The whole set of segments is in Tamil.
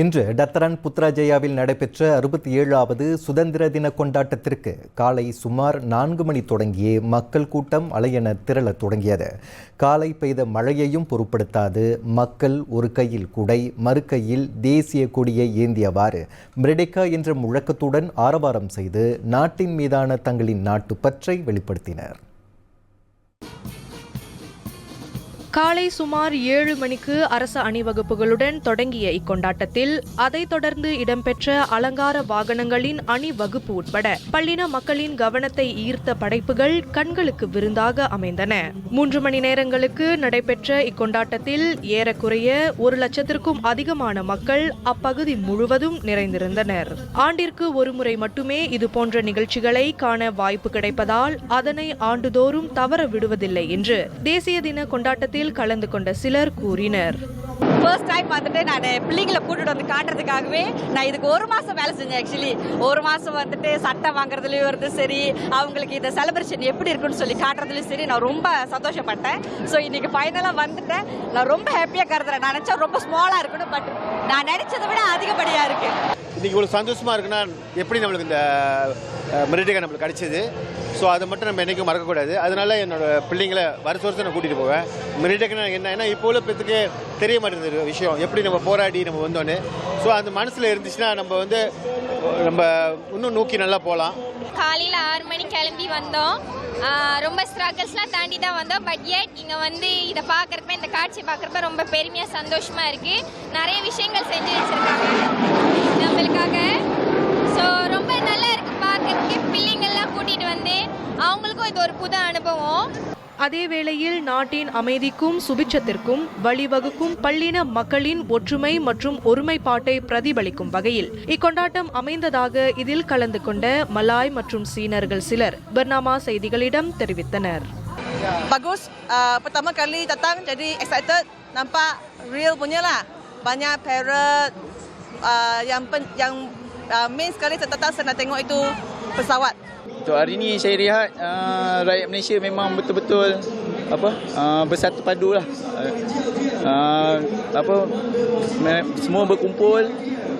இன்று டத்தரன் புத்ராஜயாவில் நடைபெற்ற அறுபத்தி ஏழாவது சுதந்திர தின கொண்டாட்டத்திற்கு காலை சுமார் நான்கு மணி தொடங்கியே மக்கள் கூட்டம் அலையென திரளத் தொடங்கியது. காலை பெய்த மழையையும் பொருட்படுத்தாது. மக்கள் ஒரு கையில் குடை மறுக்கையில் தேசிய கொடியை ஏந்தியவாறு மிரெடிகா என்ற முழக்கத்துடன் ஆரவாரம் செய்து நாட்டின் மீதான தங்களின் நாட்டுப்பற்றை வெளிப்படுத்தினர். காலை சுமார் ஏழு மணிக்கு அரச அணிவகுப்புகளுடன் தொடங்கிய இக்கொண்டாட்டத்தில் அதைத் தொடர்ந்து இடம்பெற்ற அலங்கார வாகனங்களின் அணிவகுப்பு உட்பட பள்ளின மக்களின் கவனத்தை ஈர்த்த படைப்புகள் கண்களுக்கு விருந்தாக அமைந்தன. மூன்று மணி நேரங்களுக்கு நடைபெற்ற இக்கொண்டாட்டத்தில் ஏறக்குறைய ஒரு லட்சத்திற்கும் அதிகமான மக்கள் அப்பகுதி முழுவதும் நிறைந்திருந்தனர். ஆண்டிற்கு ஒருமுறை மட்டுமே இதுபோன்ற நிகழ்ச்சிகளை காண வாய்ப்பு கிடைப்பதால் அதனை ஆண்டுதோறும் தவற விடுவதில்லை என்று தேசிய தின கொண்டாட்டத்தில் கலந்து கொண்ட சிலர் கூறினர். ஃபர்ஸ்ட் டைம் வந்துட்டு நான் பிள்ளைங்களை கூட்டிட்டு வந்து காட்டுறதுக்காகவே நான் இதுக்கு ஒரு மாசம் வேலை செஞ்சேன் ஆக்சுவலி ஒரு மாசம் வந்துட்டு சட்டை வாங்குறதுலயும் இருந்து சரி அவங்களுக்கு இந்த செலிப்ரேஷன் எப்படி இருக்குன்னு சொல்லி காட்டுறதுலயும் சரி நான் ரொம்ப சந்தோஷப்பட்டேன். ஸோ இன்னைக்கு ஃபைனலாக வந்துட்டேன். நான் ரொம்ப ஹாப்பியாக கருதுறேன். நான் நினச்சா ரொம்ப ஸ்மாலாக இருக்கணும் பட் நான் நினைச்சதை விட அதிகப்படியாக இருக்கு. இன்னைக்கு இவ்வளோ சந்தோஷமா இருக்குன்னா எப்படி நம்மளுக்கு இந்த மிரிட்டிகா நம்மளுக்கு கிடைச்சது? ஸோ அதை மட்டும் நம்ம என்றைக்கும் மறக்கக்கூடாது. அதனால என்னோட பிள்ளைங்களை வருஷ வருஷம் நான் கூட்டிகிட்டு போவேன். மினிடெக்னா என்ன ஏன்னா இப்போ உள்ள பேத்துக்கு தெரிய மாட்டேங்குது விஷயம். எப்படி நம்ம போராடி நம்ம வந்தோன்னு. ஸோ அந்த மனசில் இருந்துச்சுன்னா நம்ம வந்து நம்ம இன்னும் நோக்கி நல்லா போகலாம். காலையில் ஆறு மணி கிளம்பி வந்தோம். ரொம்ப ஸ்ட்ரகிள்ஸ்லாம் தாண்டி தான் வந்தோம். பட் ஏட் இங்கே வந்து இதை பார்க்குறப்ப இந்த காட்சி பார்க்குறப்ப ரொம்ப பெருமையாக சந்தோஷமாக இருக்குது நிறைய விஷயங்கள் செஞ்சு வச்சுருக்காங்க. நம்மளுக்காக ஸோ ரொம்ப நல்லா இருக்குது பார்க்கறதுக்கு பிள்ளைங்கள்லாம் கூட்டிகிட்டு வந்து அவங்களுக்கும் இது ஒரு புது அனுபவம்? அதே வேளையில் நாட்டின் அமைதிக்கும் சுபிட்சத்திற்கும் வழிவகுக்கும் பள்ளின மக்களின் ஒற்றுமை மற்றும் ஒருமைப்பாட்டை பிரதிபலிக்கும் வகையில் இக்கொண்டாட்டம் அமைந்ததாக இதில் கலந்து கொண்ட மலாய் மற்றும் சீனர்கள் சிலர் பர்னாமா செய்திகளிடம் தெரிவித்தனர். Bagus uh, pertama kali datang jadi excited. Nampak real punya lah banyak parrot uh, yang pen, yang uh, main sekali saya datang saya nak tengok itu pesawat. Untuk hari ni saya lihat uh, rakyat Malaysia memang betul-betul apa uh, bersatu padu lah. Uh, apa semua berkumpul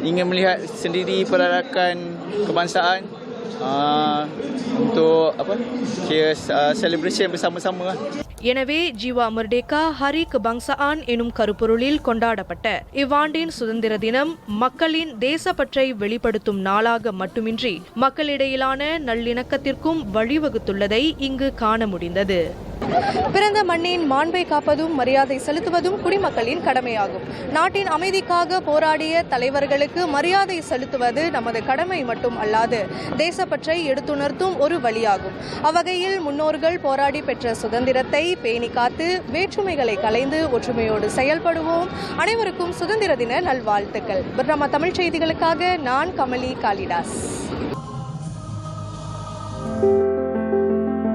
ingin melihat sendiri perarakan kebangsaan uh, untuk apa kira uh, celebration bersama-sama lah. எனவே ஜீவா மர்டேகா ஹரி கபாங்சான் எனும் கருப்பொருளில் கொண்டாடப்பட்ட இவ்வாண்டின் சுதந்திர தினம் மக்களின் தேசப்பற்றை வெளிப்படுத்தும் நாளாக மட்டுமின்றி மக்களிடையிலான நல்லிணக்கத்திற்கும் வழிவகுத்துள்ளதை இங்கு காண முடிந்தது பிறந்த மண்ணின் மாண்பை காப்பதும் மரியாதை செலுத்துவதும் குடிமக்களின் கடமையாகும். நாட்டின் அமைதிக்காக போராடிய தலைவர்களுக்கு மரியாதை செலுத்துவது நமது கடமை மட்டும் அல்லாது தேசப்பற்றை எடுத்துணர்த்தும் ஒரு வழியாகும். அவ்வகையில் முன்னோர்கள் போராடி பெற்ற சுதந்திரத்தை பேணி காத்து வேற்றுமைகளை கலைந்து ஒற்றுமையோடு செயல்படுவோம். அனைவருக்கும் சுதந்திர தின நல்வாழ்த்துக்கள். நம்ம தமிழ் செய்திகளுக்காக நான் கமலி காளிதாஸ்.